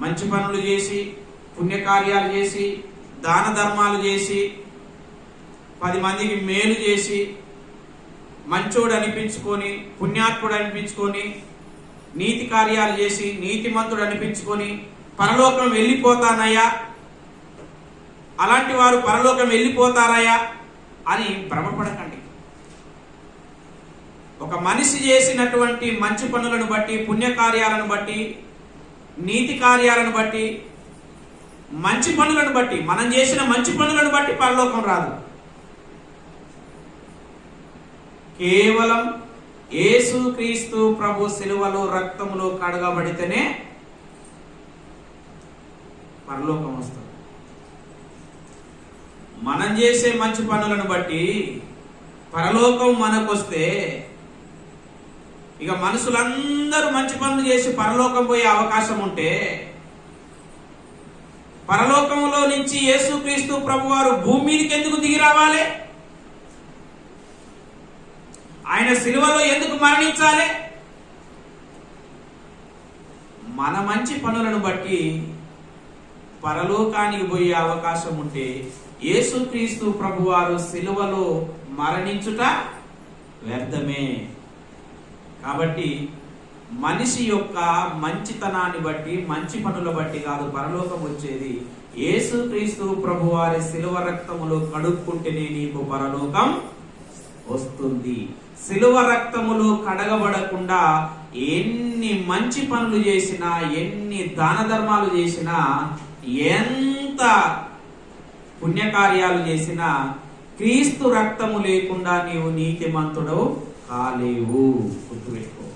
మంచి పనులు చేసి పుణ్యకార్యాలు చేసి దాన ధర్మాలు చేసి పది మందికి మేలు చేసి మంచోడు అనిపించుకొని పుణ్యాత్ముడు అనిపించుకొని నీతి కార్యాలు చేసి నీతిమంతుడు అనిపించుకొని పరలోకం వెళ్ళిపోతానయ్యా. అలాంటి వారు పరలోకం వెళ్ళిపోతారయ్యా అని భ్రమపడకండి. ఒక మనిషి చేసినటువంటి మంచి పనులను బట్టి పుణ్యకార్యాలను బట్టి నీతి కార్యాలను బట్టి మంచి పనులను బట్టి మనం చేసిన మంచి పనులను బట్టి పరలోకం రాదు. కేవలం యేసు క్రీస్తు ప్రభు శిలువలో రక్తములో కడగబడితేనే పరలోకం వస్తుంది. మనం చేసే మంచి పనులను బట్టి పరలోకం మనకొస్తే ఇక మనుషులందరూ మంచి పనులు చేసి పరలోకం పోయే అవకాశం ఉంటే పరలోకంలో నుంచి యేసుక్రీస్తు ప్రభు వారు భూమి మీదకి ఎందుకు దిగి రావాలి? ఆయన సిలువలో ఎందుకు మరణించాలి? మన మంచి పనులను బట్టి పరలోకానికి పోయే అవకాశం ఉంటే యేసుక్రీస్తు ప్రభువారు సిలువలో మరణించుట వ్యర్థమే. కాబట్టి మనిషి యొక్క మంచితనాన్ని బట్టి మంచి పనుల బట్టి కాదు పరలోకం వచ్చేది. యేసుక్రీస్తు ప్రభువారి శిలువ రక్తములో కడుక్కుంటేనే నీకు పరలోకం వస్తుంది. శిలువ రక్తములో కడగబడకుండా ఎన్ని మంచి పనులు చేసినా ఎన్ని దాన ధర్మాలు చేసినా ఎంత పుణ్యకార్యాలు చేసినా క్రీస్తు రక్తము లేకుండా నీవు నీతిమంతుడు हालेवू पुत्रिको